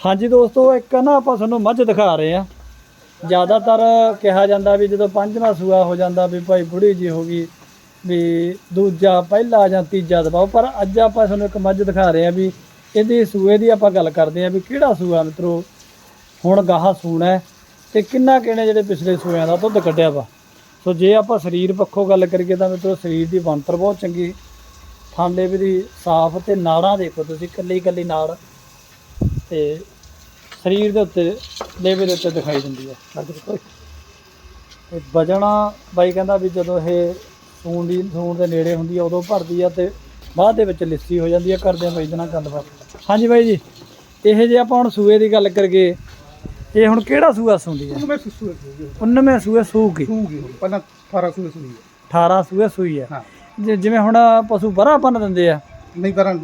ਹਾਂਜੀ ਦੋਸਤੋ, ਇੱਕ ਨਾ ਆਪਾਂ ਤੁਹਾਨੂੰ ਮੱਝ ਦਿਖਾ ਰਹੇ ਆ ਜ਼ਿਆਦਾਤਰ ਕਿਹਾ ਜਾਂਦਾ ਵੀ ਜਦੋਂ ਪੰਜਵਾਂ ਸੂਆ ਹੋ ਜਾਂਦਾ ਵੀ ਭਾਈ ਬੁੜੀ ਜੀ ਹੋ ਗਈ, ਵੀ ਦੂਜਾ, ਪਹਿਲਾ ਜਾਂ ਤੀਜਾ ਦਬਾਓ। ਪਰ ਅੱਜ ਆਪਾਂ ਤੁਹਾਨੂੰ ਇੱਕ ਮੱਝ ਦਿਖਾ ਰਹੇ ਆ ਵੀ ਇਹਦੀ ਸੂਏ ਦੀ ਆਪਾਂ ਗੱਲ ਕਰਦੇ ਆ ਵੀ ਕਿਹੜਾ ਸੂਆ ਮਿੱਤਰੋ। ਹੁਣ ਗਾਹਾਂ ਸੂਣਾ ਹੈ ਤੇ ਕਿੰਨਾ ਕਿਹਨੇ ਜਿਹੜੇ ਪਿਛਲੇ ਸੂਆਂ ਦਾ ਦੁੱਧ ਕੱਢਿਆ ਵਾ। ਸੋ ਜੇ ਆਪਾਂ ਸਰੀਰ ਪੱਖੋਂ ਗੱਲ ਕਰੀਏ ਤਾਂ ਮਿੱਤਰੋ, ਸਰੀਰ ਦੀ ਬਣਤਰ ਬਹੁਤ ਚੰਗੀ। ਥਾਂਡੇ ਵੀ ਦੀ ਸਾਫ਼ ਤੇ ਨਾੜਾਂ ਦੇਖੋ ਤੁਸੀਂ ਇਕੱਲੀ ਇਕੱਲੀ ਨਾੜ। ਤੇ ਸਰੀਰ ਦੇ ਉੱਤੇ ਲੇਵੇ ਦੇ ਉੱਤੇ ਦਿਖਾਈ ਦਿੰਦੀ ਹੈ। ਲੱਗ ਕੋਈ ਤੇ ਵਜਣਾ ਬਾਈ ਕਹਿੰਦਾ ਵੀ ਜਦੋਂ ਇਹ ਸੂਣ ਦੀ ਸੂਣ ਦੇ ਨੇੜੇ ਹੁੰਦੀ ਆ ਉਦੋਂ ਭਰਦੀ ਆ ਤੇ ਬਾਅਦ ਦੇ ਵਿੱਚ ਲਿੱਸੀ ਹੋ ਜਾਂਦੀ ਆ ਕਰਦੇ ਆ ਬਾਈ ਦੇ ਨਾਲ ਗੱਲਬਾਤ। ਹਾਂਜੀ ਬਾਈ ਜੀ ਇਹ ਜੇ ਆਪਾਂ ਹੁਣ ਸੂਏ ਦੀ ਗੱਲ ਕਰੀਏ ਇਹ ਹੁਣ ਕਿਹੜਾ ਸੂਆ ਸੂੰਦੀ ਹੈ? 19 ਸੂਏ ਸੂਗੀ ਸੂਗੀ ਪਹਿਲਾਂ 18 ਸੂਏ ਸੂਈ ਹੈ। 18 ਸੂਏ ਸੂਈ ਹਾਂ। ਜਿਵੇਂ ਹੁਣ ਪਸ਼ੂ ਬਰਾ ਬੰਨ ਦਿੰਦੇ ਆ। ਨਹੀਂ ਪਰ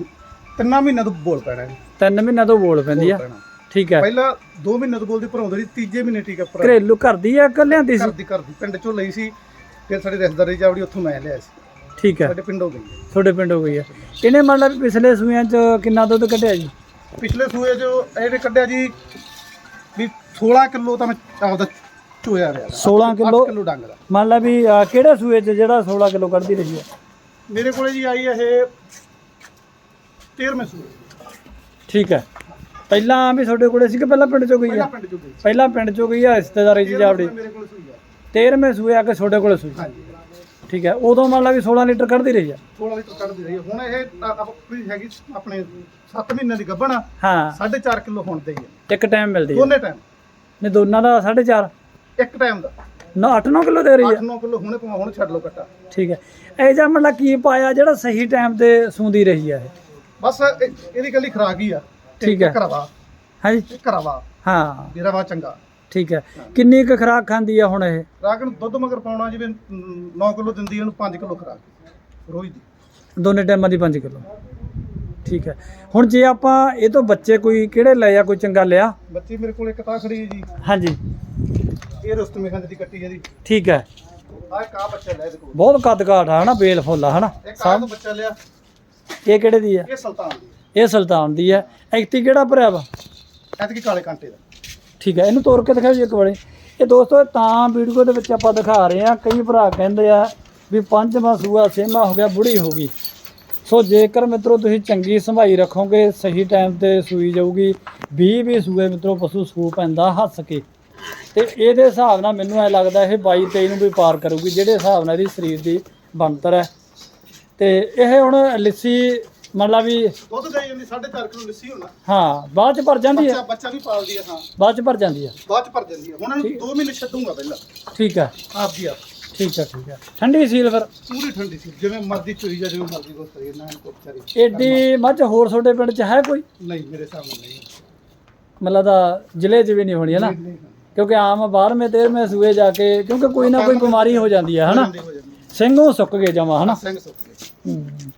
ਤਿੰਨਾਂ ਮਹੀਨਿਆਂ ਤੋਂ ਬੋਲ ਪੈਣਾ ਹੈ। ਤਿੰਨ ਮਹੀਨਿਆਂ ਤੋਂ ਬੋਲ ਪੈਂਦੀ ਆ। ਪੈਣਾ। ਠੀਕ ਹੈ। ਪਹਿਲਾਂ 2 ਮਹੀਨੇ ਤੋਂ ਬੋਲਦੀ ਭਰਾਉਂਦੇ ਸੀ ਤੀਜੇ ਮਹੀਨੇ ਟੀਕਾ ਭਰਾ। ਘਰੇਲੂ ਘਰ ਦੀ ਆ ਕਿ ਲਿਆਂਦੀ ਸੀ? ਘਰ ਦੀ ਘਰ ਦੀ ਪਿੰਡ ਚੋਂ ਲਈ ਸੀ ਫਿਰ ਸਾਡੇ ਰਿਸ਼ਤੇਦਾਰੀ ਚਾਵੜੀ ਉੱਥੋਂ ਮੈਂ ਲਿਆ ਸੀ। ਠੀਕ ਹੈ। ਸਾਡੇ ਪਿੰਡੋਂ ਗਈ ਹੈ। ਤੁਹਾਡੇ ਪਿੰਡ ਹੋ ਗਈ ਆ। ਇਹਨੇ ਮੰਨ ਲਾ ਵੀ ਪਿਛਲੇ ਸੂਇਆਂ ਚ ਕਿੰਨਾ ਦੁੱਧ ਕੱਢਿਆ ਜੀ? ਪਿਛਲੇ ਸੂਏ ਜੋ ਇਹਨੇ ਕੱਢਿਆ ਜੀ ਵੀ 16 ਕਿਲੋ ਤਾਂ ਮੈਂ ਆਪਦਾ ਚੋਇਆ ਰਿਹਾ। 16 ਕਿਲੋ? ਕਿਲੋ ਡੰਗ ਦਾ। ਮੰਨ ਲਾ ਵੀ ਅਹ, ਕਿਹੜੇ ਸੂਏ ਚ ਜਿਹੜਾ 16 ਕਿਲੋ ਕੱਢਦੀ ਰਹੀ ਹੈ ਮੇਰੇ ਕੋਲੇ ਜੀ ਆਈ ਇਹ 13ਵੇਂ ਸੂਏ ਠੀਕ ਹੈ। ਪਹਿਲਾਂ ਵੀ ਤੁਹਾਡੇ ਕੋਲੇ ਸੀ ਕਿ ਪਹਿਲਾਂ ਪਿੰਡ ਚੋਂ ਗਈ ਪਹਿਲਾਂ ਆ? ਪਿੰਡ ਚੋਂ ਗਈ ਪਹਿਲਾਂ ਪਿੰਡ ਚੋਂ ਗਈ ਆ ਰਿਸ਼ਤੇਦਾਰੀ ਚ ਜਾਵੜੀ ਮੇਰੇ ਕੋਲ ਸੂਈ ਆ। 13ਵੇਂ ਸੂਏ ਆ ਕੇ ਤੁਹਾਡੇ ਕੋਲੇ ਸੂਈ? ਹਾਂਜੀ। ਠੀਕ ਹੈ। ਉਦੋਂ ਮੰਨ ਲਾ ਵੀ 16 ਲੀਟਰ ਕੱਢਦੀ ਰਹੀ ਆ? 16 ਲੀਟਰ ਕੱਢਦੀ ਰਹੀ। ਹੁਣ ਇਹ ਆ- ਆਪਣੀ ਹੈਗੀ ਆਪਣੇ 7 ਮਹੀਨਿਆਂ ਦੀ ਗੱਭਣ ਆ। ਹਾਂ। 4.5 ਕਿਲੋ ਹੁਣ ਦੇ ਹੀ ਆ। ਇੱਕ ਟਾਈਮ ਮਿਲਦੀ ਹੈ ਦੋਨੇ ਟਾਈਮ ਨੇ ਦੋਨਾਂ ਦਾ 4.5 ਇੱਕ ਟਾਈਮ ਦਾ। ਨਾ 8-9 ਕਿਲੋ ਦੇ ਰਹੀ ਆ? 8-9 ਕਿਲੋ ਹੁਣੇ ਪਵਾ ਹੁਣ ਛੱਡ ਲਓ ਕੱਟਾ ਠੀਕ ਹੈ। ਇਹ ਜਾਂ ਮੰਨ ਲਾ ਕੀ ਪਾਇਆ ਜਿਹੜਾ ਸਹੀ ਟਾਈਮ ਤੇ ਸੂੰਦੀ ਰਹੀ ਆ ਇਹ? ਬਸ ਇਹ- ਇਹਦੀ ਕੱਲੀ ਖਰਾਕ ਹੀ ਆ। ਠੀਕ ਹੈ। ਕਰਵਾ ਹਾਂਜੀ। ਕਰਵਾ ਹਾਂ। ਮੇਰਾ ਵਾ ਚੰਗਾ। ਠੀਕ ਹੈ। ਕਿੰਨੀ ਕੁ ਖੁਰਾਕ ਖਾਂਦੀ ਆ ਹੁਣ ਇਹ? ਰਾਕ ਨੂੰ ਦੁੱਧ ਮਗਰ ਪਾਉਣਾ ਜਿਵੇਂ 9 ਕਿਲੋ ਦਿੰਦੀ ਇਹਨੂੰ 5 ਕਿਲੋ ਖਰਾਕ। ਰੋਜ਼ ਦੀ। ਦੋਨੇ ਟਾਈਮਾਂ ਦੀ 5 ਕਿਲੋ। ਠੀਕ ਹੈ। ਹੁਣ ਜੇ ਆਪਾਂ ਇਹ ਤੋਂ ਬੱਚੇ ਕੋਈ ਕਿਹੜੇ ਲਏ ਆ ਕੋਈ ਚੰਗਾ ਲਿਆ? ਬੱਚੀ ਮੇਰੇ ਕੋਲ ਇੱਕ ਤਾਂ ਖੜੀ ਹੈ ਜੀ। ਹਾਂਜੀ। ਇਹ ਰੁਸਤਮੇ ਖੰਡ ਦੀ ਕੱਟੀ ਹੈ ਜੀ। ਠੀਕ ਹੈ। ਆਹ ਆਹ ਬੱਚਾ ਲਿਆ ਇਹਦੇ ਕੋਲ। ਬਹੁਤ ਕੱਦ ਕਾਠ ਆ ਹਨਾ? ਬੇਲ ਫੁੱਲ ਆ ਹਨਾ? ਤੋਂ ਬੱਚਾ ਲਿਆ। ਇਹ ਕਿਹੜੇ ਦੀ ਆ? ਇਹ ਸੁਲਤਾਨ ਦੀ ਇਹ ਸੁਲਤਾਨ ਦੀ ਆ। ਐਕਤੀ ਕਿਹੜਾ ਭਰਿਆ ਵਾ? ਐਤਕੀ ਕਾਲੇ ਕਾਂਟੇ ਦਾ। ਠੀਕ ਹੈ ਇਹਨੂੰ ਤੋੜ ਕੇ ਦਿਖਾਓ ਜੀ ਇੱਕ ਵਾਰੀ। ਇਹ ਦੋਸਤੋ ਤਾਂ ਵੀਡੀਓ ਦੇ ਵਿੱਚ ਆਪਾਂ ਦਿਖਾ ਰਹੇ ਆ ਕਈ ਭਰਾ ਕਹਿੰਦੇ ਆ ਵੀ ਪੰਜਵਾਂ ਸੂਆ ਛੇਵਾਂ ਹੋ ਗਿਆ ਬੁੜੀ ਹੋ ਗਈ। ਸੋ ਜੇਕਰ ਮਿੱਤਰੋ ਤੁਸੀਂ ਚੰਗੀ ਸੰਭਾਈ ਰੱਖੋਗੇ ਸਹੀ ਟਾਈਮ ਤੇ ਸੂਈ ਜਾਊਗੀ 20 ਵੀ ਸੂਏ ਮਿੱਤਰੋ ਪਸ਼ੂ ਸੂ ਪੈਂਦਾ ਹੱਸ ਕੇ। ਤੇ ਇਹਦੇ ਹਿਸਾਬ ਨਾਲ ਮੈਨੂੰ ਐ ਲੱਗਦਾ ਇਹ 22 23 ਨੂੰ ਵੀ ਪਾਰ ਕਰੂਗੀ ਜਿਹੜੇ ਹਿਸਾਬ ਨਾਲ ਇਹਦੀ ਸਰੀਰ ਦੀ ਬਣਤਰ ਹੈ। ਤੇ ਇਹ ਹੁਣ ਲੱਸੀ ਮੰਨ ਲਾ ਵੀ ਦੁੱਧ ਦੇਈ ਜਾਂਦੀ 4.5 ਕਿਲੋ ਲੱਸੀ ਹੋਣਾ ਹਾਂ ਬਾਅਦ ਚ ਭਰ ਜਾਂਦੀ ਹੈ? ਬੱਚਾ ਵੀ ਪਾਲਦੀ ਆ ਹਾਂ। ਬਾਅਦ ਚ ਭਰ ਜਾਂਦੀ ਹੈ? ਬਾਅਦ ਚ ਭਰ ਜਾਂਦੀ ਆ ਹੁਣ ਇਹਨੂੰ 2 ਮਹੀਨੇ ਛੱਡੂਗਾ ਪਹਿਲਾਂ। ਠੀਕ ਹੈ। ਆਪ ਦੀ ਆਪ। ਠੀਕ ਹੈ ਠੀਕ ਹੈ। ਠੰਡੀ ਸੀਲ ਫਿਰ? ਪੂਰੀ ਠੰਡੀ ਸੀ ਜਿਵੇਂ ਮਰਜ਼ੀ ਚੋਈ ਜਾ ਜਿਵੇਂ ਮਰਜ਼ੀ ਕੋ ਕਰੀ ਨਾ ਕੋ ਕਰੀ ਏਡੀ ਮੱਝ ਹੋਰ ਤੁਹਾਡੇ ਪਿੰਡ ਚ ਹੈ ਕੋਈ? ਨਹੀਂ ਮੇਰੇ ਸਾਹਮਣੇ ਨਹੀਂ। ਮਤਲਬ ਦਾ ਜ਼ਿਲ੍ਹੇ ਚ ਵੀ ਨਹੀਂ ਹੋਣੀ ਹੈ ਨਾ? ਨਹੀਂ, ਨਹੀਂ। ਕਿਉਂਕਿ ਆਮ 12ਵੇਂ 13ਵੇਂ ਸੂਏ ਜਾ ਕੇ ਕਿਉਂਕਿ ਕੋਈ ਨਾ ਕੋਈ ਬਿਮਾਰੀ ਹੋ ਜਾਂਦੀ ਹੈ ਹਨਾ। ਸਿੰਘੋਂ ਸੁੱਕ ਗਏ ਜਮਾ ਹਨਾ? ਸਿੰਘ ਸੁੱਕ ਗਏ। ਹੂੰ।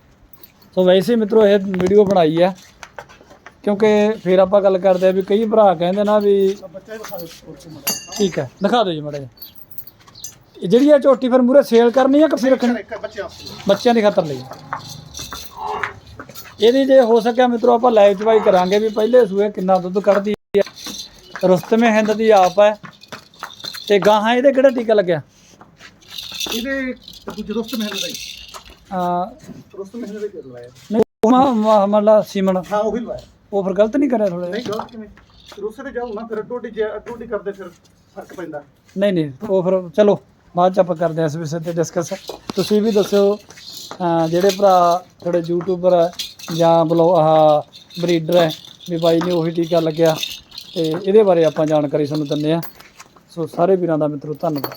ਸੋ ਵੈਸੇ ਮਿੱਤਰੋ ਇਹ ਵੀਡੀਓ ਬਣਾਈ ਹੈ ਕਿਉਂਕਿ ਫਿਰ ਆਪਾਂ ਗੱਲ ਕਰਦੇ ਆ ਵੀ ਕਈ ਭਰਾ ਕਹਿੰਦੇ ਨਾ ਵੀ ਆ ਬੱਚਾ ਹੀ ਮੜਾ ਠੀਕ ਹੈ ਦਿਖਾ ਦਿਓ ਜੀ ਮੜੇ ਜਿਹੜੀ ਇਹ ਝੋਟੀ ਫਿਰ ਮੂਰੇ ਸੇਲ ਕਰਨੀ ਹੈ ਕਿ ਫਿਰ ਰੱਖਣੀ? ਇੱਕ ਬੱਚੇ ਵਾਸਤੇ। ਬੱਚਿਆਂ ਦੀ ਖਾਤਰ ਲਈ। ਇਹਦੀ ਜੇ ਹੋ ਸਕਿਆ ਮਿੱਤਰੋ ਆਪਾਂ ਲਾਈਵ ਚਵਾਈ ਕਰਾਂਗੇ ਵੀ ਪਹਿਲੇ ਸੂਏ ਕਿੰਨਾ ਦੁੱਧ ਕੱਢਦੀ ਹੈ ਰੁਸਤਮੇ ਹਿੰਦ ਦੀ ਆਪ ਹੈ ਤੇ ਗਾਹਾਂ ਇਹਦੇ ਕਿਹੜਾ ਟੀਕਾ ਲੱਗਿਆ? ਇਹਦੇ ਦੂਜੇ ਦੋਸਤ ਮਹਿੰਦਰ ਦਾ ਹੀ। ਆ ਦੋਸਤ ਮਹਿੰਦਰ ਦਾ ਹੀ ਲਵਾਇਆ ਨਹੀਂ ਉਹ ਮਾ- ਮਾ- ਮੰਨ ਲਾ ਸੀਮਨ ਹਾਂ ਉਹੀ ਲਵਾਇਆ ਉਹ ਫਿਰ ਗਲਤ ਨਹੀਂ ਕਰਿਆ ਥੋੜਾ ਨਹੀਂ ਗਲਤ ਕਿਵੇਂ? ਰੂਸੇ ਤੇ ਜਾਊ ਨਾ ਫਿਰ ਡੋਡੀ ਜੇ ਡੋਡੀ ਕਰਦੇ ਫਿਰ ਫ਼ਰਕ ਪੈਂਦਾ। ਨਹੀਂ ਨਹੀਂ ਉਹ ਫਿਰ ਚਲੋ ਬਾਅਦ ਚ ਆਪਾਂ ਕਰਦੇ ਹਾਂ ਇਸ ਵਿਸ਼ੇ ਤੇ ਡਿਸਕਸ ਤੁਸੀਂ ਵੀ ਦੱਸਿਓ ਅਹ ਜਿਹੜੇ ਭਰਾ ਥੋੜੇ ਯੂਟਿਊਬਰ ਹੈ ਜਾਂ ਬਲੋ ਆਹ ਬਰੀਡਰ ਹੈ ਵੀ ਬਾਈ ਨੇ ਉਹੀ ਟੀਕਾ ਲੱਗਿਆ। ਤੇ ਇਹਦੇ ਬਾਰੇ ਆਪਾਂ ਜਾਣਕਾਰੀ ਤੁਹਾਨੂੰ ਦਿੰਦੇ ਆ ਸੋ ਸਾਰੇ ਵੀਰਾਂ ਦਾ ਮਿੱਤਰੋ ਧੰਨਵਾਦ।